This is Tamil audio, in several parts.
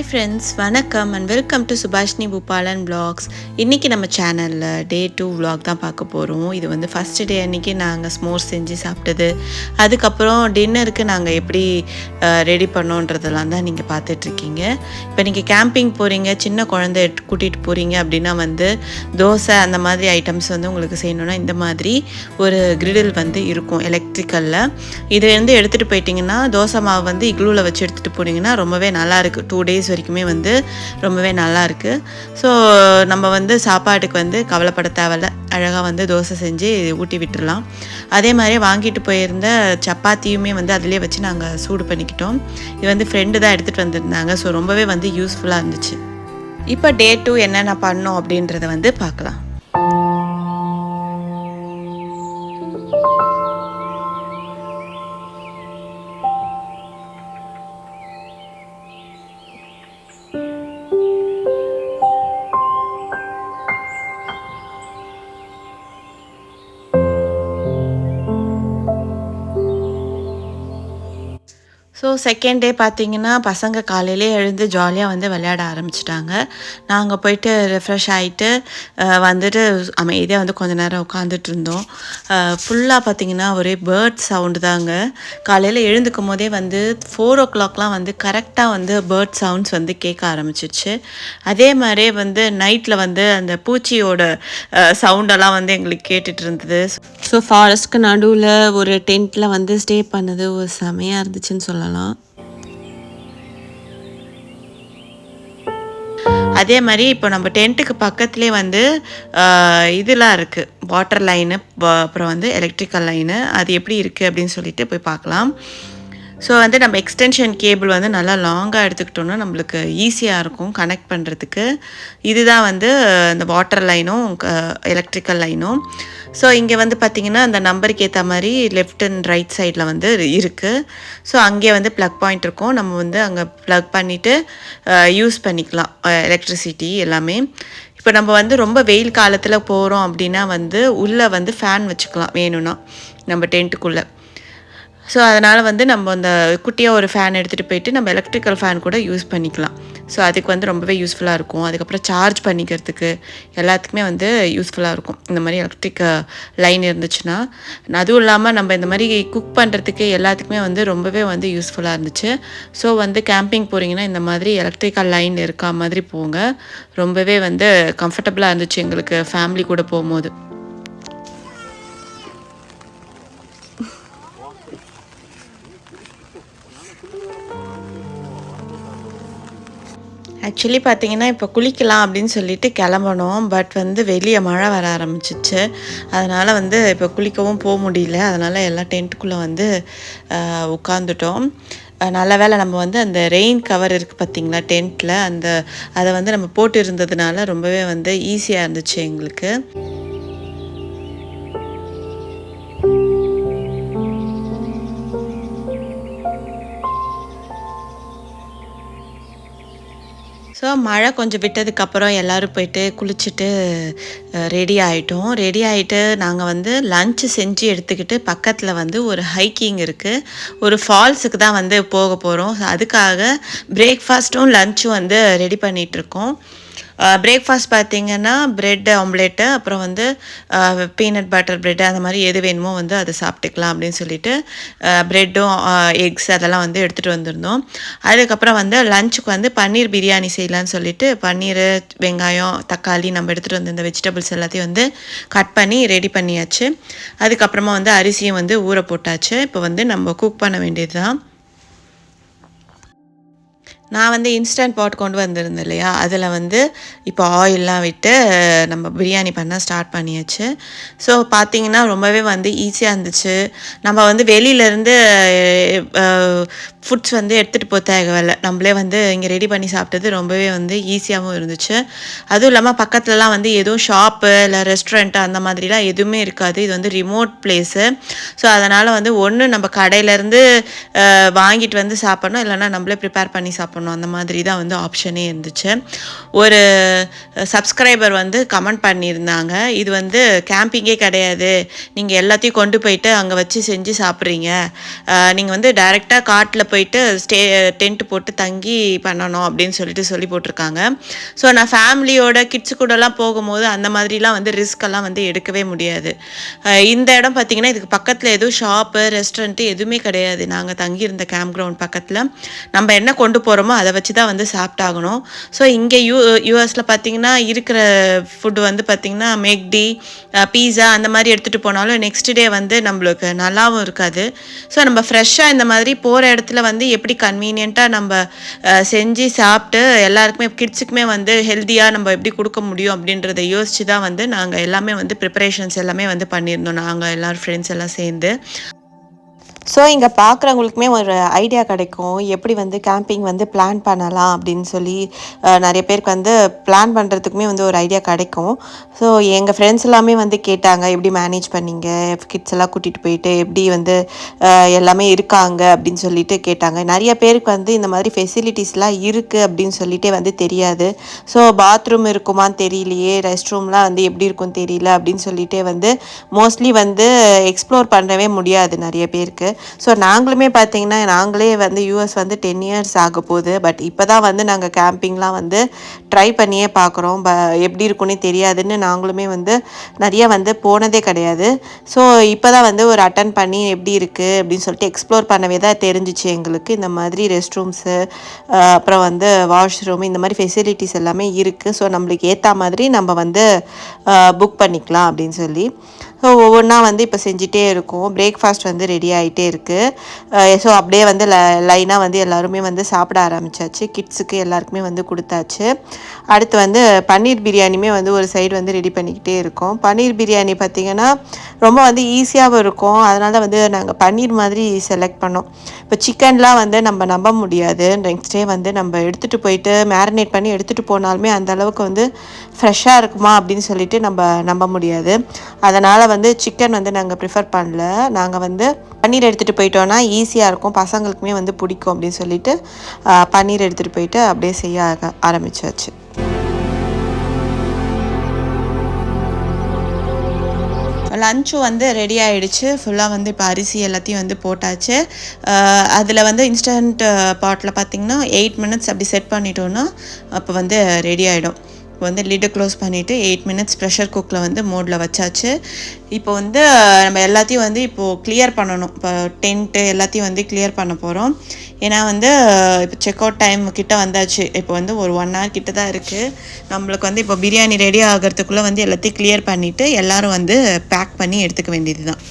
ஹாய் ஃப்ரெண்ட்ஸ் வணக்கம் and welcome to Subashini Boopalan vlogs. இன்றைக்கி நம்ம சேனலில் டே டூ vlog தான் பார்க்க போகிறோம் இது வந்து ஃபஸ்ட்டு டே அன்றைக்கி நாங்கள் ஸ்மோர் செஞ்சு சாப்பிட்டது. அதுக்கப்புறம் டின்னருக்கு நாங்கள் எப்படி ரெடி பண்ணோன்றதெல்லாம் தான் நீங்கள் பார்த்துட்ருக்கீங்க. இப்போ நீங்கள் கேம்பிங் போகிறீங்க சின்ன குழந்தை கூட்டிகிட்டு போகிறீங்க அப்படின்னா வந்து தோசை அந்த மாதிரி ஐட்டம்ஸ் வந்து உங்களுக்கு செய்யணுன்னா இந்த மாதிரி ஒரு கிரிடில் வந்து இருக்கும் எலக்ட்ரிக்கலில் இது வந்து எடுத்துகிட்டு போயிட்டிங்கன்னா தோசை மாவு வந்து இக்லூவில் வச்சு எடுத்துகிட்டு போனீங்கன்னா ரொம்பவே நல்லாயிருக்கு டூ டேஸ் வரைக்குமே வந்து ரொம்பவே நல்லா ஸோ நம்ம வந்து சாப்பாட்டுக்கு வந்து கவலைப்பட தேவையில்ல. அழகாக வந்து தோசை செஞ்சு ஊட்டி விட்டுடலாம் அதே மாதிரி வாங்கிட்டு போயிருந்த சப்பாத்தியுமே வந்து அதிலே வச்சு நாங்கள் சூடு பண்ணிக்கிட்டோம். இது வந்து ஃப்ரெண்டு தான் எடுத்துகிட்டு வந்திருந்தாங்க. ஸோ ரொம்பவே வந்து யூஸ்ஃபுல்லாக இருந்துச்சு. இப்போ டே டூ என்னென்ன பண்ணோம் அப்படின்றத வந்து பார்க்கலாம். ஸோ செகண்ட் டே பார்த்தீங்கன்னா பசங்க காலையிலே எழுந்து ஜாலியாக வந்து விளையாட ஆரம்பிச்சிட்டாங்க. நாங்கள் போயிட்டு ரெஃப்ரெஷ் ஆகிட்டு வந்துட்டு அமைதியாக வந்து கொஞ்ச நேரம் உட்காந்துட்டு இருந்தோம். ஃபுல்லாக பார்த்தீங்கன்னா ஒரே பேர்ட் சவுண்டு தாங்க. காலையில் எழுந்துக்கும் போதே வந்து ஃபோர் ஓ கிளாக்லாம் வந்து கரெக்டாக வந்து பேர்ட் சவுண்ட்ஸ் வந்து கேட்க ஆரம்பிச்சிச்சு. அதே மாதிரியே வந்து நைட்டில் வந்து அந்த பூச்சியோட சவுண்டெல்லாம் வந்து எங்களுக்கு கேட்டுட்டு இருந்தது. ஸோ ஃபாரஸ்ட்க்கு நடுவில் ஒரு டென்ட்டில் வந்து ஸ்டே பண்ணது ஒரு செமையாக இருந்துச்சுன்னு சொல்லலாம். அதே மாதிரி இப்போ நம்ம டென்ட்டுக்கு பக்கத்துலேயே வந்து ஆஹ், இதெல்லாம் இருக்குது வாட்டர் லைனு அப்புறம் வந்து எலக்ட்ரிக்கல் லைனு அது எப்படி இருக்குது அப்படின்னு சொல்லிட்டு போய் பார்க்கலாம். ஸோ வந்து நம்ம எக்ஸ்டென்ஷன் கேபிள் வந்து நல்லா லாங்காக எடுத்துக்கிட்டோன்னா நம்மளுக்கு ஈஸியாக இருக்கும் கனெக்ட் பண்ணுறதுக்கு இதுதான் வந்து இந்த வாட்டர் லைனும் எலக்ட்ரிக்கல் லைனும் ஸோ இங்கே வந்து பார்த்திங்கன்னா அந்த நம்பருக்கு ஏற்ற மாதிரி லெஃப்ட் அண்ட் ரைட் சைடில் வந்து இருக்குது ஸோ அங்கே வந்து ப்ளக் பாயிண்ட் இருக்கும். நம்ம வந்து அங்கே ப்ளக் பண்ணிவிட்டு யூஸ் பண்ணிக்கலாம். எலக்ட்ரிசிட்டி எல்லாமே. இப்போ நம்ம வந்து ரொம்ப வெயில் காலத்தில் போகிறோம் அப்படின்னா வந்து உள்ளே வந்து ஃபேன் வச்சுக்கலாம் வேணும்னா. நம்ம டென்ட்டுக்குள்ளே ஸோ அதனால் வந்து நம்ம அந்த குட்டியாக ஒரு ஃபேன் எடுத்துகிட்டு போயிட்டு நம்ம எலக்ட்ரிக்கல் ஃபேன் கூட யூஸ் பண்ணிக்கலாம். ஸோ அதுக்கு வந்து ரொம்பவே யூஸ்ஃபுல்லாக இருக்கும். அதுக்கப்புறம் சார்ஜ் பண்ணிக்கிறதுக்கு எல்லாத்துக்குமே வந்து யூஸ்ஃபுல்லாக இருக்கும். இந்த மாதிரி எலக்ட்ரிக் லைன் இருந்துச்சுன்னா. அதுவும் இல்லாமல் நம்ம இந்த மாதிரி குக் பண்ணுறதுக்கு எல்லாத்துக்குமே வந்து ரொம்பவே வந்து யூஸ்ஃபுல்லாக இருந்துச்சு. ஸோ வந்து கேம்பிங் போகிறீங்கன்னா இந்த மாதிரி எலக்ட்ரிக்கல் லைன் இருக்கா மாதிரி போங்க. ரொம்பவே வந்து கம்ஃபர்டபுளாக இருந்துச்சு எங்களுக்கு ஃபேமிலி கூட போகும்போது. ஆக்சுவலி பார்த்தீங்கன்னா இப்போ குளிக்கலாம் அப்படின்னு சொல்லிட்டு கிளம்பணும். பட் வந்து வெளியே மழை வர ஆரம்பிச்சிச்சு. அதனால் வந்து இப்போ குளிக்கவும் போக முடியல. அதனால் எல்லாம் டென்ட்டுக்குள்ளே வந்து உட்காந்துட்டோம் நல்ல வேளை நம்ம வந்து அந்த ரெயின் கவர் இருக்குது பார்த்தீங்களா டென்ட்டில் அந்த அதை வந்து நம்ம போட்டு இருந்ததுனால ரொம்பவே வந்து ஈஸியாக இருந்துச்சு எங்களுக்கு. அப்புறம் மழை கொஞ்சம் விட்டதுக்கப்புறம் எல்லோரும் போயிட்டு குளிச்சுட்டு ரெடி ஆகிட்டோம் ரெடி ஆகிட்டு நாங்கள் வந்து லஞ்சு செஞ்சு எடுத்துக்கிட்டு பக்கத்தில் வந்து ஒரு ஹைக்கிங் இருக்குது ஒரு ஃபால்ஸுக்கு தான் வந்து போக போகிறோம் அதுக்காக பிரேக்ஃபாஸ்ட்டும் லஞ்சும் வந்து ரெடி பண்ணிகிட்ருக்கோம் பிரேக்ஃபாஸ்ட் பார்த்தீங்கன்னா ப்ரெட்டு ஆம்லேட்டு அப்புறம் வந்து பீனட் பட்டர் ப்ரெட்டு அந்த மாதிரி எது வேணுமோ வந்து அதை சாப்பிட்டுக்கலாம் அப்படின்னு சொல்லிட்டு ப்ரெட்டும் எக்ஸ் அதெல்லாம் வந்து எடுத்துகிட்டு வந்திருந்தோம். அதுக்கப்புறம் வந்து லஞ்சுக்கு வந்து பன்னீர் பிரியாணி செய்யலான்னு சொல்லிட்டு பன்னீர் வெங்காயம் தக்காளி நம்ம எடுத்துகிட்டு வந்திருந்த வெஜிடபிள்ஸ் எல்லாத்தையும் வந்து கட் பண்ணி ரெடி பண்ணியாச்சு. அதுக்கப்புறமா வந்து அரிசியும் வந்து ஊற போட்டாச்சு. இப்போ வந்து நம்ம குக் பண்ண வேண்டியது தான் நான் வந்து இன்ஸ்டன்ட் பாட் கொண்டு வந்திருந்தேன் இல்லையா? அதில் வந்து இப்போ ஆயிலெலாம் விட்டு நம்ம பிரியாணி பண்ண ஸ்டார்ட் பண்ணியாச்சு. ஸோ பார்த்தீங்கன்னா ரொம்பவே வந்து ஈஸியாக இருந்துச்சு. நம்ம வந்து வெளியிலேருந்து ஃபுட்ஸ் வந்து எடுத்துகிட்டு போக தேவையில்ல. நம்மளே வந்து இங்கே ரெடி பண்ணி சாப்பிட்டது ரொம்பவே வந்து ஈஸியாகவும் இருந்துச்சு. அதுவும் இல்லாமல் பக்கத்துலலாம் வந்து எதுவும் ஷாப்பு இல்லை ரெஸ்டாரண்ட் அந்த மாதிரிலாம் எதுவுமே இருக்காது. இது வந்து ரிமோட் பிளேஸு ஸோ அதனால் வந்து ஒன்று நம்ம கடையிலேருந்து வாங்கிட்டு வந்து சாப்பிட்ணும். இல்லைனா நம்மளே ப்ரிப்பேர் பண்ணி சாப்பிட்ணும். இருக்கணும் அந்த மாதிரி தான் வந்து ஆப்ஷனே இருந்துச்சு. ஒரு சப்ஸ்கிரைபர் வந்து கமெண்ட் பண்ணியிருந்தாங்க. இது வந்து கேம்பிங்கே கிடையாது. நீங்கள் எல்லாத்தையும் கொண்டு போயிட்டு அங்கே வச்சு செஞ்சு சாப்பிட்றீங்க. நீங்கள் வந்து டைரெக்டாக காட்டில் போயிட்டு ஸ்டே டென்ட் போட்டு தங்கி பண்ணணும் அப்படின்னு சொல்லிட்டு சொல்லி போட்டிருக்காங்க. ஸோ நான் ஃபேமிலியோட கிட்ஸ் கூடலாம் போகும்போது அந்த மாதிரிலாம் வந்து ரிஸ்க்கெல்லாம் வந்து எடுக்கவே முடியாது. இந்த இடம் பார்த்தீங்கன்னா இதுக்கு பக்கத்தில் எதுவும் ஷாப்பு ரெஸ்டாரண்ட்டு எதுவுமே கிடையாது. நாங்கள் தங்கியிருந்த கேம்ப் கிரவுண்ட் பக்கத்தில். நம்ம என்ன கொண்டு போகிறோமோ அதை வச்சு தான் வந்து சாப்பிட்டாகணும். ஸோ இங்கே யூ யூஎஸில் பார்த்தீங்கன்னா இருக்கிற ஃபுட்டு வந்து பார்த்திங்கன்னா மெக்டி பீஸா அந்த மாதிரி எடுத்துகிட்டு போனாலும் நெக்ஸ்ட் டே வந்து நம்மளுக்கு நல்லாவும் இருக்காது. ஸோ நம்ம ஃப்ரெஷ்ஷாக இந்த மாதிரி போகிற இடத்துல வந்து எப்படி கன்வீனியண்ட்டாக நம்ம செஞ்சு சாப்பிட்டு எல்லாருக்குமே கிட்ஸுக்குமே வந்து ஹெல்த்தியாக நம்ம எப்படி கொடுக்க முடியும் அப்படின்றத யோசித்து தான் வந்து நாங்கள் எல்லாமே வந்து ப்ரிப்பரேஷன்ஸ் எல்லாமே வந்து பண்ணியிருந்தோம். நாங்கள் எல்லோரும் ஃப்ரெண்ட்ஸ் எல்லாம் சேர்ந்து. ஸோ இங்கே பார்க்குறவங்களுக்குமே ஒரு ஐடியா கிடைக்கும். எப்படி வந்து கேம்பிங் வந்து பிளான் பண்ணலாம் அப்படின்னு சொல்லி நிறைய பேருக்கு வந்து பிளான் பண்ணுறதுக்குமே வந்து ஒரு ஐடியா கிடைக்கும். ஸோ எங்கள் ஃப்ரெண்ட்ஸ் எல்லாமே வந்து கேட்டாங்க எப்படி மேனேஜ் பண்ணீங்க? கிட்ஸ் எல்லாம் கூட்டிகிட்டு போயிட்டு எப்படி வந்து எல்லாமே இருக்காங்க அப்படின்னு சொல்லிட்டு கேட்டாங்க. நிறைய பேருக்கு வந்து இந்த மாதிரி ஃபெசிலிட்டிஸ்லாம் இருக்குது அப்படின்னு சொல்லிட்டே வந்து தெரியாது. ஸோ பாத்ரூம் இருக்குமான்னு தெரியலையே ரெஸ்ட் ரூம்லாம் வந்து எப்படி இருக்கும்னு தெரியல அப்படின்னு சொல்லிட்டே வந்து மோஸ்ட்லி வந்து எக்ஸ்ப்ளோர் பண்ணவே முடியாது நிறைய பேருக்கு. ஸோ நாங்களுமே பார்த்தீங்கன்னா நாங்களே வந்து யூஎஸ் வந்து டென் இயர்ஸ் ஆக போகுது. பட் இப்போ தான் வந்து நாங்கள் கேம்பிங்லாம் வந்து ட்ரை பண்ணியே பார்க்குறோம் ப எப்படி இருக்குன்னே தெரியாதுன்னு நாங்களுமே வந்து நிறைய வந்து போனதே கிடையாது. ஸோ இப்போ தான் வந்து ஒரு அட்டன் பண்ணி எப்படி இருக்குது அப்படின்னு சொல்லிட்டு எக்ஸ்ப்ளோர் பண்ணவே தான் தெரிஞ்சிச்சு எங்களுக்கு. இந்த மாதிரி ரெஸ்ட் ரூம்ஸு அப்புறம் வந்து வாஷ்ரூம் இந்த மாதிரி ஃபெசிலிட்டிஸ் எல்லாமே இருக்குது ஸோ நம்மளுக்கு ஏற்ற மாதிரி நம்ம வந்து புக் பண்ணிக்கலாம் அப்படின்னு சொல்லி. ஒவ்வொன்றா வந்து இப்போ செஞ்சிட்டே இருக்கும். பிரேக்ஃபாஸ்ட் வந்து ரெடி ஆகிட்டே இருக்குது ஸோ அப்படியே வந்து ல லைனாக வந்து எல்லாருமே வந்து சாப்பிட ஆரம்பித்தாச்சு கிட்ஸுக்கு எல்லாருக்குமே வந்து கொடுத்தாச்சு. அடுத்து வந்து பன்னீர் பிரியாணியுமே வந்து ஒரு சைடு வந்து ரெடி பண்ணிக்கிட்டே இருக்கோம். பன்னீர் பிரியாணி பார்த்திங்கன்னா ரொம்ப வந்து ஈஸியாகவும் இருக்கும். அதனால வந்து நாங்கள் பன்னீர் மாதிரி செலக்ட் பண்ணோம். இப்போ சிக்கன்லாம் வந்து நம்ம நம்ப முடியாது. நெக்ஸ்ட் டே வந்து நம்ம எடுத்துகிட்டு போயிட்டு மேரினேட் பண்ணி எடுத்துகிட்டு போனாலுமே அந்த அளவுக்கு வந்து ஃப்ரெஷ்ஷாக இருக்குமா அப்படின்னு சொல்லிட்டு நம்ம நம்ப முடியாது. அதனால் வந்து சிக்கன் வந்து நாங்கள் ப்ரிஃபர் பண்ணல. நாங்கள் வந்து பன்னீர் எடுத்துகிட்டு போயிட்டோன்னா ஈஸியாக இருக்கும். பசங்களுக்குமே வந்து பிடிக்கும் அப்படின்னு சொல்லிட்டு பன்னீர் எடுத்துகிட்டு போயிட்டு அப்படியே செய்ய ஆக- ஆரம்பிச்சாச்சு. லஞ்சும் வந்து ரெடி ஆகிடுச்சு ஃபுல்லாக வந்து இப்போ அரிசி எல்லாத்தையும் வந்து போட்டாச்சு. அதில் வந்து இன்ஸ்டன்ட் பாட்டில் பார்த்திங்கன்னா எயிட் மினிட்ஸ் அப்படி செட் பண்ணிட்டோன்னா அப்போ வந்து ரெடி ஆகிடும் இப்போ வந்து லிட்டை க்ளோஸ் பண்ணிவிட்டு எயிட் மினிட்ஸ் ப்ரெஷர் குக்கில் வந்து மோடில் வச்சாச்சு. இப்போ வந்து நம்ம எல்லாத்தையும் வந்து இப்போது கிளியர் பண்ணணும். இப்போ டென்ட்டு எல்லாத்தையும் வந்து கிளியர் பண்ண போகிறோம் ஏன்னா வந்து இப்போ செக் அவுட் டைம் கிட்ட வந்தாச்சு. இப்போ வந்து ஒரு ஒன் ஹவர் கிட்ட தான் இருக்குது நம்மளுக்கு வந்து இப்போ பிரியாணி ரெடி ஆகிறதுக்குள்ளே வந்து எல்லாத்தையும் கிளியர் பண்ணிவிட்டு எல்லாரும் வந்து பேக் பண்ணி எடுத்துக்க வேண்டியது தான்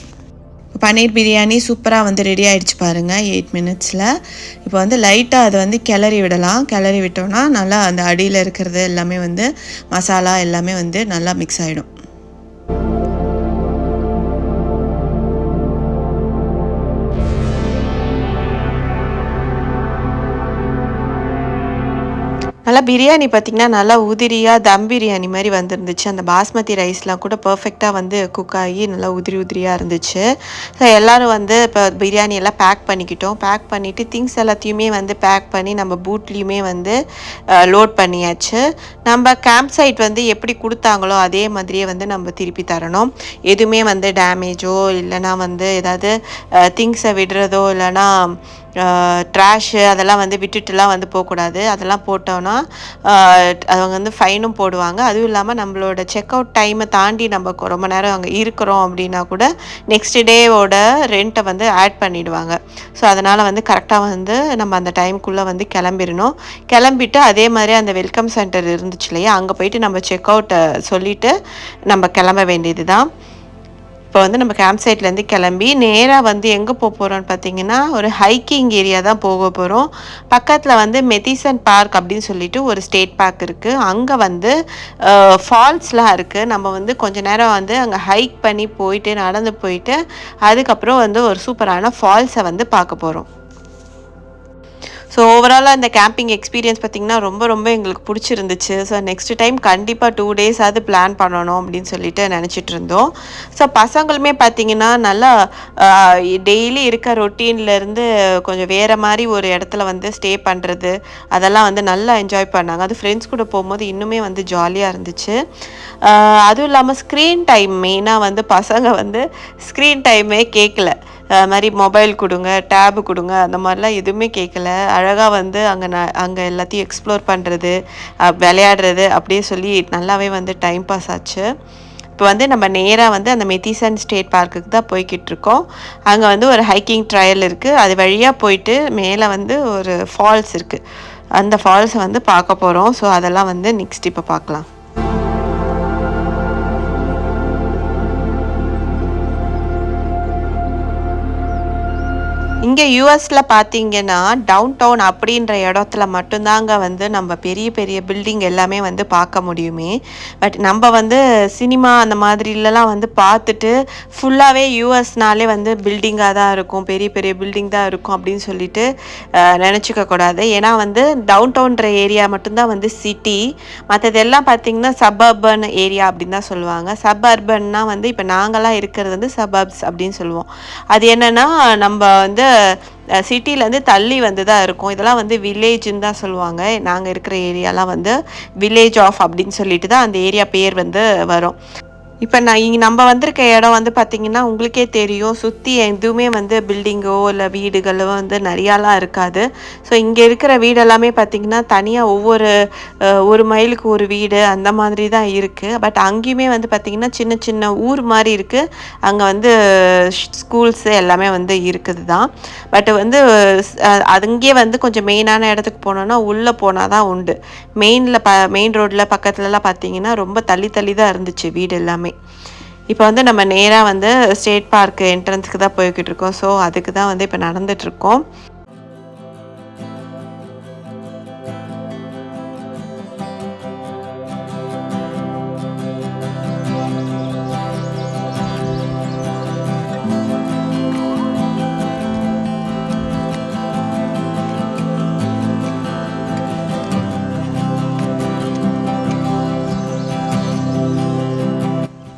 பன்னீர் பிரியாணி சூப்பராக வந்து ரெடி ஆகிடுச்சு பாருங்கள் எயிட் மினிட்ஸில் இப்போ வந்து லைட்டாக அதை வந்து கிளறி விடலாம். கிளறி விட்டோம்னா நல்லா அந்த அடியில் இருக்கிறது எல்லாமே வந்து மசாலா எல்லாமே வந்து நல்லா மிக்ஸ் ஆகிடும் நல்லா பிரியாணி பார்த்திங்கன்னா நல்லா உதிரியாக தம் பிரியாணி மாதிரி வந்துருந்துச்சு. அந்த பாஸ்மதி ரைஸ்லாம் கூட பர்ஃபெக்டாக வந்து குக் ஆகி நல்லா உதிரி உதிரியாக இருந்துச்சு. ஸோ எல்லோரும் வந்து இப்போ பிரியாணி எல்லாம் பேக் பண்ணிக்கிட்டோம். பேக் பண்ணிவிட்டு திங்ஸ் எல்லாத்தையுமே வந்து பேக் பண்ணி நம்ம பூட்லேயுமே வந்து லோட் பண்ணியாச்சு. நம்ம கேம்ப் சைட் வந்து எப்படி கொடுத்தாங்களோ அதே மாதிரியே வந்து நம்ம திருப்பி தரணும். எதுவுமே வந்து டேமேஜோ இல்லைன்னா வந்து ஏதாவது திங்ஸை விடுறதோ இல்லைன்னா ட்ராஷு அதெல்லாம் வந்து விட்டுட்டுலாம் வந்து போகக்கூடாது. அதெல்லாம் போட்டோன்னா அவங்க வந்து ஃபைனும் போடுவாங்க. அதுவும் இல்லாமல் நம்மளோட செக் அவுட் டைமை தாண்டி நம்ம ரொம்ப நேரம் அங்கே இருக்கிறோம் அப்படின்னா கூட நெக்ஸ்ட் டேவோட ரெண்ட்டை வந்து ஆட் பண்ணிவிடுவாங்க ஸோ அதனால் வந்து கரெக்டாக வந்து நம்ம அந்த டைமுக்குள்ளே வந்து கிளம்பிடணும். கிளம்பிட்டு அதே மாதிரி அந்த வெல்கம் சென்டர் இருந்துச்சு இல்லையா? அங்கே போயிட்டு நம்ம செக் அவுட்டை சொல்லிவிட்டு நம்ம கிளம்ப வேண்டியது தான் இப்போ வந்து நம்ம கேம்ப் சைட்லேருந்து கிளம்பி நேராக வந்து எங்கே போக போகிறோம்னு பார்த்தீங்கன்னா ஒரு ஹைக்கிங் ஏரியா தான் போக போகிறோம் பக்கத்தில் வந்து மெதிசன் பார்க் அப்படின்னு சொல்லிட்டு ஒரு ஸ்டேட் பார்க் இருக்குது அங்கே வந்து ஃபால்ஸ்லாம் இருக்குது நம்ம வந்து கொஞ்ச நேரம் வந்து அங்கே ஹைக் பண்ணி போயிட்டு நடந்து போயிட்டு அதுக்கப்புறம் வந்து ஒரு சூப்பரான ஃபால்ஸை வந்து பார்க்க போகிறோம் ஸோ ஓவராலாக இந்த கேம்பிங் எக்ஸ்பீரியன்ஸ் பார்த்திங்கன்னா ரொம்ப ரொம்ப எங்களுக்கு பிடிச்சிருந்துச்சு. ஸோ நெக்ஸ்ட் டைம் கண்டிப்பாக டூ டேஸ் அது பிளான் பண்ணணும் அப்படின்னு சொல்லிட்டு நினச்சிட்டு இருந்தோம். ஸோ பசங்களுமே பார்த்திங்கன்னா நல்லா டெய்லி இருக்க ரொட்டீன்லேருந்து கொஞ்சம் வேறு மாதிரி ஒரு இடத்துல வந்து ஸ்டே பண்ணுறது அதெல்லாம் வந்து நல்லா என்ஜாய் பண்ணாங்க. அது ஃப்ரெண்ட்ஸ் கூட போகும்போது இன்னுமே வந்து ஜாலியாக இருந்துச்சு. அதுவும் இல்லாமல் ஸ்க்ரீன் டைம் மெயினாக வந்து பசங்க வந்து ஸ்க்ரீன் டைமே கேட்கல மாதிரி மொபைல் கொடுங்க டேபு கொடுங்க அந்த மாதிரிலாம் எதுவுமே கேட்கல அழகாக வந்து அங்கே ந அங்கே எல்லாத்தையும் எக்ஸ்ப்ளோர் பண்ணுறது விளையாடுறது அப்படியே சொல்லி நல்லாவே வந்து டைம் பாஸ் ஆச்சு. இப்போ வந்து நம்ம நேராக வந்து அந்த மெத்திசன் ஸ்டேட் பார்க்குக்கு தான் போய்கிட்டு இருக்கோம். அங்கே வந்து ஒரு ஹைக்கிங் ட்ரையல் இருக்குது அது வழியாக போயிட்டு மேலே வந்து ஒரு ஃபால்ஸ் இருக்குது அந்த ஃபால்ஸை வந்து பார்க்க போகிறோம் ஸோ அதெல்லாம் வந்து நெக்ஸ்ட் இப்போ பார்க்கலாம். இங்கே யூஎஸில் பார்த்தீங்கன்னா டவுன் டவுன் அப்படின்ற இடத்துல மட்டும்தாங்க வந்து நம்ம பெரிய பெரிய பில்டிங் எல்லாமே வந்து பார்க்க முடியுமே. பட் நம்ம வந்து சினிமா அந்த மாதிரிலலாம் வந்து பார்த்துட்டு ஃபுல்லாகவே யூஎஸ்னாலே வந்து பில்டிங்காக தான் இருக்கும் பெரிய பெரிய பில்டிங் தான் இருக்கும் அப்படின்னு சொல்லிட்டு நினச்சிக்க கூடாது. ஏன்னா வந்து டவுன் டவுன்ற ஏரியா மட்டும்தான் வந்து சிட்டி மற்றதெல்லாம் பார்த்தீங்கன்னா சபர்பன் ஏரியா அப்படின்னு தான் சொல்லுவாங்க. சபர்பன்னா வந்து இப்போ நாங்களாம் இருக்கிறது வந்து சபர்ப்ஸ் அப்படின்னு சொல்லுவோம். அது என்னென்னா நம்ம வந்து சிட்டிலேருந்து தள்ளி வந்து தான் இருக்கும். இதெல்லாம் வந்து வில்லேஜ்னு தான் சொல்லுவாங்க. நாங்கள் இருக்கிற ஏரியாலாம் வந்து வில்லேஜ் ஆஃப் அப்படின்னு சொல்லிட்டு தான் அந்த ஏரியா பேர் வந்து வரும். இப்போ நான் இங்கே நம்ம வந்திருக்க இடம் வந்து பார்த்திங்கன்னா உங்களுக்கே தெரியும். சுற்றி எதுவுமே வந்து பில்டிங்கோ இல்லை வீடுகளோ வந்து நிறையாலாம் இருக்காது. ஸோ இங்கே இருக்கிற வீடெல்லாமே பார்த்திங்கன்னா தனியாக ஒவ்வொரு ஒரு மைலுக்கு ஒரு வீடு அந்த மாதிரி தான் இருக்குது பட் அங்கேயுமே வந்து பார்த்திங்கன்னா சின்ன சின்ன ஊர் மாதிரி இருக்குது அங்கே வந்து ஸ்கூல்ஸு எல்லாமே வந்து இருக்குது தான். பட் வந்து அங்கேயே வந்து கொஞ்சம் மெயினான இடத்துக்கு போனோன்னா உள்ளே போனால் தான் உண்டு. மெயினில் ப மெயின் ரோட்டில் பக்கத்துலலாம் பார்த்தீங்கன்னா ரொம்ப தள்ளி தள்ளி தான் இருந்துச்சு வீடு எல்லாமே. இப்போ வந்து நம்ம நேராக வந்து ஸ்டேட் பார்க் என்ட்ரன்ஸ்க்கு தான் போய்கிட்டு இருக்கோம். ஸோ அதுக்கு தான் வந்து இப்போ நடந்துட்டுருக்கோம்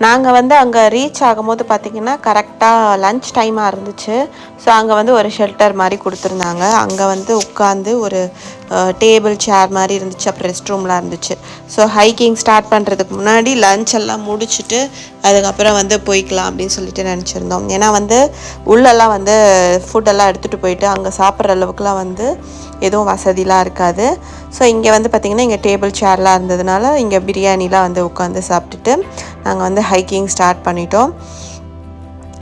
நாங்கள் வந்து அங்கே ரீச் ஆகும்போது பார்த்திங்கன்னா கரெக்டாக லஞ்ச் டைமாக இருந்துச்சு. ஸோ அங்கே வந்து ஒரு ஷெல்டர் மாதிரி கொடுத்துருந்தாங்க. அங்கே வந்து உட்காந்து ஒரு டேபிள் சேர் மாதிரி இருந்துச்சு. அப்புறம் ரெஸ்ட் ரூம்லாம் இருந்துச்சு. ஸோ ஹைக்கிங் ஸ்டார்ட் பண்ணுறதுக்கு முன்னாடி லஞ்ச் எல்லாம் முடிச்சுட்டு அதுக்கப்புறம் வந்து போய்க்கலாம் அப்படின்னு சொல்லிட்டு நினச்சிருந்தோம். ஏன்னா வந்து உள்ளெல்லாம் வந்து ஃபுட்டெல்லாம் எடுத்துகிட்டு போயிட்டு அங்கே சாப்பிட்ற அளவுக்குலாம் வந்து எதுவும் வசதிலாம் இருக்காது. ஸோ இங்கே வந்து பார்த்திங்கன்னா இங்கே டேபிள் சேர்லாம் இருந்ததுனால இங்கே பிரியாணிலாம் வந்து உட்காந்து சாப்பிட்டுட்டு நாங்கள் வந்து ஹைக்கிங் ஸ்டார்ட் பண்ணிட்டோம்.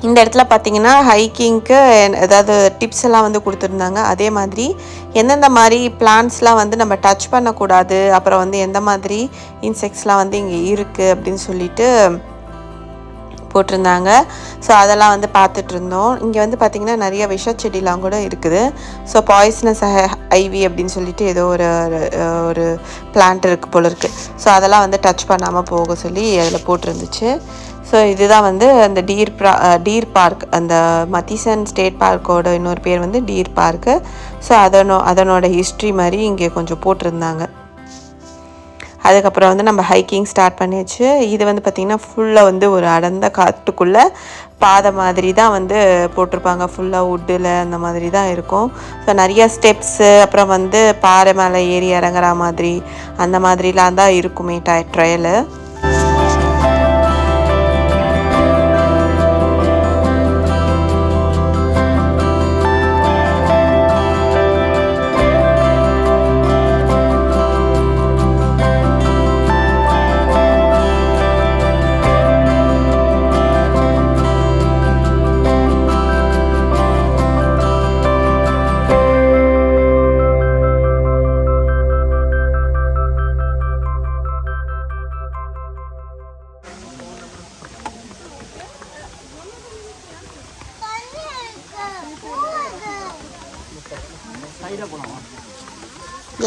இந்த இடத்துல பார்த்தீங்கன்னா ஹைக்கிங்க்கு ஏதாவது டிப்ஸ் எல்லாம் வந்து கொடுத்துருந்தாங்க. அதே மாதிரி எந்தெந்த மாதிரி பிளான்ஸ்லாம் வந்து நம்ம டச் பண்ணக்கூடாது அப்புறம் வந்து எந்த மாதிரி இன்செக்ட்ஸ்லாம் வந்து இங்கே இருக்குது அப்படின்னு சொல்லிட்டு போட்டிருந்தாங்க. ஸோ அதெல்லாம் வந்து பார்த்துட்ருந்தோம் இங்கே வந்து பார்த்திங்கன்னா நிறைய விஷ செடிலாம் கூட இருக்குது. ஸோ பாய்ஸ்னஸ் ஐவி அப்படின்னு சொல்லிட்டு ஏதோ ஒரு ஒரு- ஒரு பிளான்ட் இருக்குது போல இருக்குது ஸோ அதெல்லாம் வந்து டச் பண்ணாமல் போக சொல்லி அதில் போட்டிருந்துச்சு. ஸோ இதுதான் வந்து அந்த டீர் ப்ரா டீர் பார்க். அந்த மத்திசன் ஸ்டேட் பார்க்கோட இன்னொரு பேர் வந்து டீர் பார்க்கு. ஸோ அதனோ அதனோட ஹிஸ்ட்ரி மாதிரி இங்கே கொஞ்சம் போட்டிருந்தாங்க. அதுக்கப்புறம் வந்து நம்ம ஹைக்கிங் ஸ்டார்ட் பண்ணியாச்சு. இது வந்து பார்த்திங்கன்னா ஃபுல்லாக வந்து ஒரு அடர்ந்த காட்டுக்குள்ளே பாதை மாதிரி தான் வந்து போட்டிருப்பாங்க. ஃபுல்லாக வுட்டில் அந்த மாதிரி தான் இருக்கும். ஸோ நிறையா ஸ்டெப்ஸு அப்புறம் வந்து பாறை மேலே ஏறி இறங்குற மாதிரி அந்த மாதிரிலாம் தான் இருக்குமே ட ட்ரையலு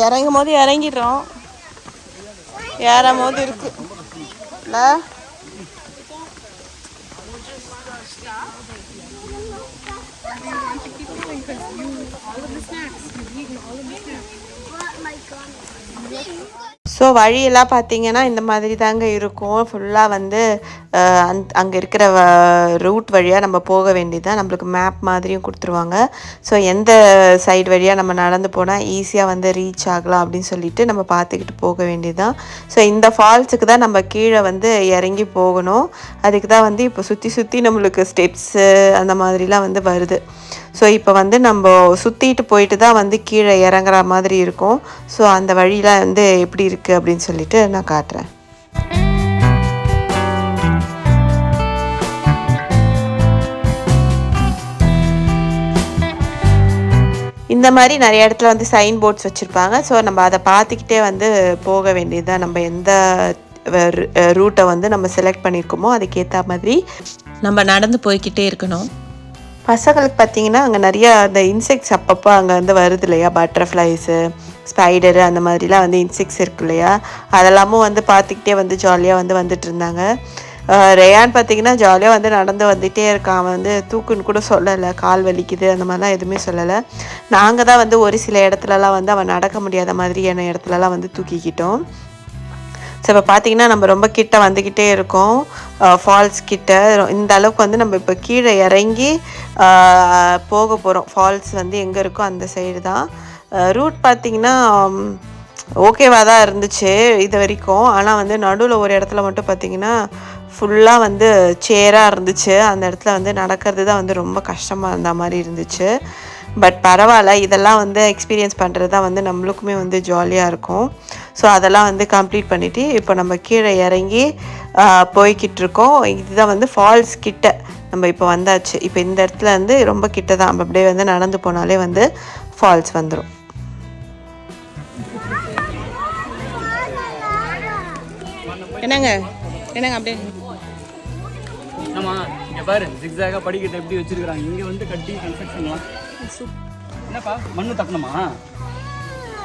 இறங்கும் போது இறங்கிடுறோம். ஏறும் போது இருக்கு ஸோ வழியெல்லாம் பார்த்தீங்கன்னா இந்த மாதிரி தாங்க இருக்கும். ஃபுல்லாக வந்து அந் அங்கே இருக்கிற ரூட் வழியாக நம்ம போக வேண்டியதான் நம்மளுக்கு மேப் மாதிரியும் கொடுத்துருவாங்க. ஸோ எந்த சைடு வழியாக நம்ம நடந்து போனால் ஈஸியாக வந்து ரீச் ஆகலாம் அப்படின்னு சொல்லிட்டு நம்ம பார்த்துக்கிட்டு போக வேண்டியதுதான். ஸோ இந்த ஃபால்ஸுக்கு தான் நம்ம கீழே வந்து இறங்கி போகணும். அதுக்கு தான் வந்து இப்போ சுற்றி சுற்றி நம்மளுக்கு ஸ்டெப்ஸு அந்த மாதிரிலாம் வந்து வருது. ஸோ இப்போ வந்து நம்ம சுற்றிட்டு போயிட்டு தான் வந்து கீழே இறங்குற மாதிரி இருக்கும். ஸோ அந்த வழியெலாம் வந்து எப்படி இருக்குது அப்படின்னு சொல்லிட்டு நான் காட்டுறேன். இந்த மாதிரி நிறைய இடத்துல வந்து சைன் போர்ட்ஸ் வச்சுருப்பாங்க. ஸோ நம்ம அதை பார்த்துக்கிட்டே வந்து போக வேண்டியதுதான். நம்ம எந்த ரூட்டை வந்து நம்ம செலக்ட் பண்ணியிருக்கோமோ அதுக்கேற்ற மாதிரி நம்ம நடந்து போய்க்கிட்டே இருக்கணும். பசங்களுக்கு பார்த்தீங்கன்னா அங்கே நிறையா அந்த இன்செக்ட்ஸ் அப்பப்போ அங்கே வந்து வருது இல்லையா? பட்டர்ஃப்ளைஸு ஸ்பைடரு அந்த மாதிரிலாம் வந்து இன்செக்ட்ஸ் இருக்கு இல்லையா? அதெல்லாமும் வந்து பார்த்துக்கிட்டே வந்து ஜாலியாக வந்து வந்துட்டு இருந்தாங்க. ரேயான் பார்த்தீங்கன்னா ஜாலியாக வந்து நடந்து வந்துகிட்டே இருக்கான். அவன் வந்து தூக்குன்னு கூட சொல்லலை கால் வலிக்குது அந்த மாதிரிலாம் எதுவுமே சொல்லலை. நாங்கள் தான் வந்து ஒரு சில இடத்துலலாம் வந்து அவன் நடக்க முடியாத மாதிரியான இடத்துலலாம் வந்து தூக்கிக்கிட்டோம். ஸோ இப்போ பார்த்தீங்கன்னா நம்ம ரொம்ப கிட்ட வந்துக்கிட்டே இருக்கோம். ஃபால்ஸ் கிட்ட. இந்த அளவுக்கு வந்து நம்ம இப்போ கீழே இறங்கி போக போகிறோம் ஃபால்ஸ் வந்து எங்கே இருக்கோ அந்த சைடு தான். ரூட் பார்த்திங்கன்னா ஓகேவாக தான் இருந்துச்சு இது வரைக்கும். ஆனால் வந்து நடுவில் ஒரு இடத்துல மட்டும் பார்த்திங்கன்னா ஃபுல்லாக வந்து சேராக இருந்துச்சு. அந்த இடத்துல வந்து நடக்கிறது தான் வந்து ரொம்ப கஷ்டமாக இருந்த மாதிரி இருந்துச்சு. பட் பரவாயில்ல இதெல்லாம் வந்து எக்ஸ்பீரியன்ஸ் பண்ணுறது தான் வந்து நம்மளுக்குமே வந்து ஜாலியாக இருக்கும். ஸோ அதெல்லாம் வந்து கம்ப்ளீட் பண்ணிவிட்டு இப்போ நம்ம கீழே இறங்கி போய்கிட்டு இருக்கோம். இதுதான் வந்து ஃபால்ஸ் கிட்ட நம்ம இப்போ வந்தாச்சு. இப்போ இந்த இடத்துல வந்து ரொம்ப கிட்ட தான். நம்ம அப்படியே வந்து நடந்து போனாலே வந்து ஃபால்ஸ் வந்துடும் என்னங்க? என்னங்க அப்படியே ஆமா இங்க பாரு ஜிக்ஸாக படிக்கட்டு எப்படி வச்சிருக்காங்க இங்க வந்து கட்டி கன்ஸ்ட்ரக்ஷன்லாம் என்னப்பா மண்ணு தட்டணுமா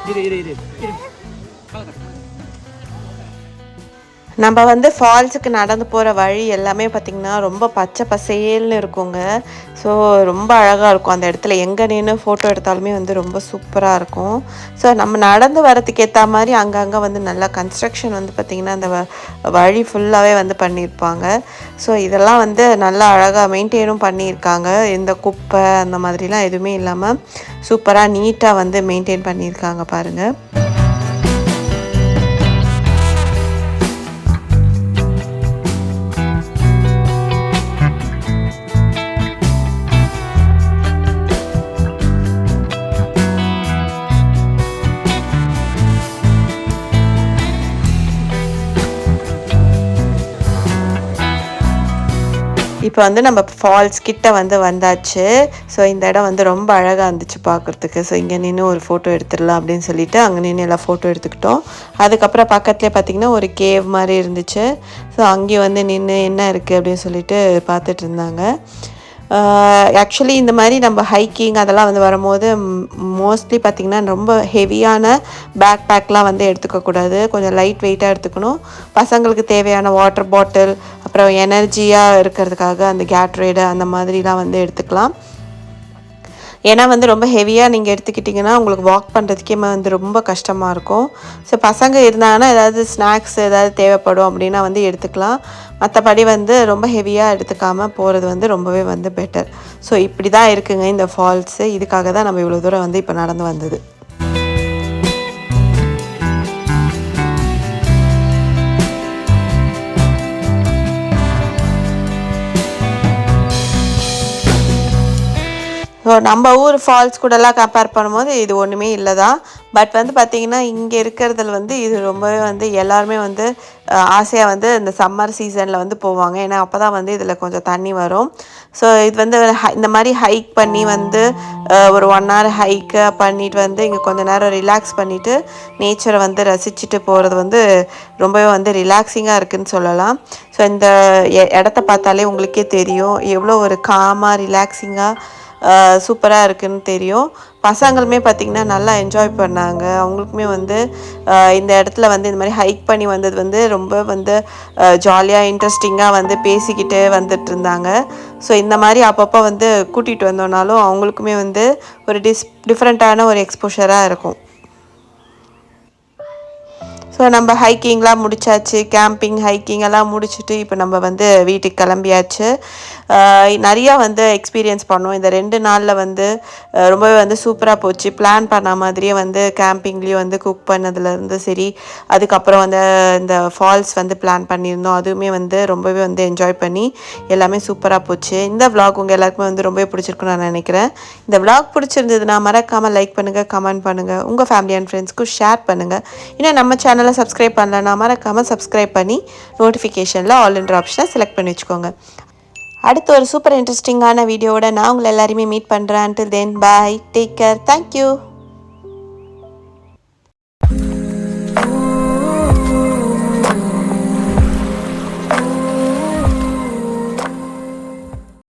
இரு இரு இரு இரு. நம்ம வந்து ஃபால்ஸுக்கு நடந்து போகிற வழி எல்லாமே பார்த்திங்கன்னா ரொம்ப பச்சை பசேல்னு இருக்குங்க. ஸோ ரொம்ப அழகாக இருக்கும். அந்த இடத்துல எங்கே நின்று ஃபோட்டோ எடுத்தாலுமே வந்து ரொம்ப சூப்பராக இருக்கும். ஸோ நம்ம நடந்து வரதுக்கு ஏற்ற மாதிரி அங்கங்கே வந்து நல்லா கன்ஸ்ட்ரக்ஷன் வந்து பார்த்திங்கன்னா அந்த வ- வழி ஃபுல்லாகவே வந்து பண்ணியிருப்பாங்க ஸோ இதெல்லாம் வந்து நல்லா அழகாக மெயின்டைனும் பண்ணியிருக்காங்க. இந்த குப்பை அந்த மாதிரிலாம் எதுவுமே இல்லாமல் சூப்பராக நீட்டாக வந்து மெயின்டைன் பண்ணியிருக்காங்க பாருங்கள் இப்போ வந்து நம்ம ஃபால்ஸ் கிட்ட வந்து வந்தாச்சு. ஸோ இந்த இடம் வந்து ரொம்ப அழகாக இருந்துச்சு பார்க்குறதுக்கு. ஸோ இங்கே நின்று ஒரு ஃபோட்டோ எடுத்துடலாம் அப்படின்னு சொல்லிட்டு அங்கே நின்று எல்லாம் ஃபோட்டோ எடுத்துக்கிட்டோம். அதுக்கப்புறம் பக்கத்துலேயே பார்த்தீங்கன்னா ஒரு கேவ் மாதிரி இருந்துச்சு. ஸோ அங்கேயும் வந்து நின்று என்ன இருக்குது அப்படின்னு சொல்லிட்டு பார்த்துட்டு இருந்தாங்க. Uh, ஆக்சுவலி இந்த மாதிரி நம்ம ஹைக்கிங் அதெல்லாம் வந்து வரும்போது மோஸ்ட்லி பார்த்திங்கன்னா ரொம்ப ஹெவியான பேக் பேக்லாம் வந்து எடுத்துக்கக்கூடாது கொஞ்சம் லைட் வெயிட்டாக எடுத்துக்கணும். பசங்களுக்கு தேவையான வாட்டர் பாட்டில் அப்புறம் எனர்ஜியாக இருக்கிறதுக்காக அந்த கேட்ரேடு அந்த மாதிரிலாம் வந்து எடுத்துக்கலாம். ஏன்னா வந்து ரொம்ப ஹெவியாக நீங்கள் எடுத்துக்கிட்டிங்கன்னா உங்களுக்கு வாக் பண்ணுறதுக்கே வந்து ரொம்ப கஷ்டமாக இருக்கும். ஸோ பசங்க இருந்தாங்கன்னா ஏதாவது ஸ்நாக்ஸ் ஏதாவது தேவைப்படும் அப்படின்னா வந்து எடுத்துக்கலாம். மற்றபடி வந்து ரொம்ப ஹெவியாக எடுத்துக்காமல் போகிறது வந்து ரொம்பவே வந்து பெட்டர் ஸோ இப்படி தான் இருக்குங்க இந்த ஃபால்ஸு இதுக்காக தான் நம்ம இவ்வளோ தூரம் வந்து இப்போ நடந்து வந்தது. ஸோ நம்ம ஊர் ஃபால்ஸ் கூடலாம் கம்பேர் பண்ணும்போது இது ஒன்றுமே இல்லை தான் பட் வந்து பார்த்திங்கன்னா இங்கே இருக்கிறதுல வந்து இது ரொம்பவே வந்து எல்லாருமே வந்து ஆசையாக வந்து இந்த சம்மர் சீசனில் வந்து போவாங்க. ஏன்னா அப்போ தான் வந்து இதில் கொஞ்சம் தண்ணி வரும். ஸோ இது வந்து இந்த மாதிரி ஹைக் பண்ணி வந்து ஒரு ஒன் ஹவர் ஹைக்கை பண்ணிட்டு வந்து இங்கே கொஞ்ச நேரம் ரிலாக்ஸ் பண்ணிவிட்டு நேச்சரை வந்து ரசிச்சுட்டு போகிறது வந்து ரொம்பவே வந்து ரிலாக்ஸிங்காக இருக்குதுன்னு சொல்லலாம். ஸோ இந்த எ- இடத்த பார்த்தாலே உங்களுக்கே தெரியும். எவ்வளோ ஒரு காமாக ரிலாக்ஸிங்காக சூப்பராக இருக்குன்னு தெரியும். பசங்களுமே பார்த்திங்கன்னா நல்லா என்ஜாய் பண்ணாங்க. அவங்களுக்குமே வந்து இந்த இடத்துல வந்து இந்த மாதிரி ஹைக் பண்ணி வந்தது வந்து ரொம்ப வந்து ஜாலியாக இன்ட்ரெஸ்டிங்காக வந்து பேசிக்கிட்டு வந்துட்டு இருந்தாங்க. ஸோ இந்த மாதிரி அப்பப்போ வந்து கூட்டிகிட்டு வந்தோன்னாலும் அவங்களுக்குமே வந்து ஒரு டிஸ் டிஃப்ரெண்ட்டான ஒரு எக்ஸ்போஷராக இருக்கும். ஸோ நம்ம ஹைக்கிங்லாம் முடிச்சாச்சு கேம்பிங் ஹைக்கிங் எல்லாம் முடிச்சுட்டு இப்போ நம்ம வந்து வீட்டுக்கு கிளம்பியாச்சு. நிறையா வந்து எக்ஸ்பீரியன்ஸ் பண்ணோம். இந்த ரெண்டு நாளில் வந்து ரொம்பவே வந்து சூப்பராக போச்சு. பிளான் பண்ண மாதிரியே வந்து கேம்பிங்லேயும் வந்து குக் பண்ணதுலேருந்து சரி அதுக்கப்புறம் வந்து இந்த ஃபால்ஸ் வந்து பிளான் பண்ணியிருந்தோம். அதுவுமே வந்து ரொம்பவே வந்து என்ஜாய் பண்ணி எல்லாமே சூப்பராக போச்சு. இந்த விளாக் உங்கள் எல்லாருக்குமே வந்து ரொம்பவே பிடிச்சிருக்குன்னு நான் நினைக்கிறேன். இந்த விளாக் பிடிச்சிருந்ததுன்னா மறக்காமல் லைக் பண்ணுங்கள் கமெண்ட் பண்ணுங்கள் உங்கள் ஃபேமிலி அண்ட் ஃப்ரெண்ட்ஸ்க்கும் ஷேர் பண்ணுங்கள் இன்னும் நம்ம சேனல் சப்ஸ்கிரைப் பண்ணலன்னா மறக்காமல் சப்ஸ்கிரைப் பண்ணி நோட்டிஃபிகேஷனில் ஆல் என்ற ஆப்ஷனை செலக்ட் பண்ணி வச்சுக்கோங்க. அடுத்து ஒரு சூப்பர் இன்ட்ரெஸ்டிங்கான வீடியோவோட நான் உங்களை எல்லாரையுமே மீட் பண்ணுறேன் until then bye take care thank you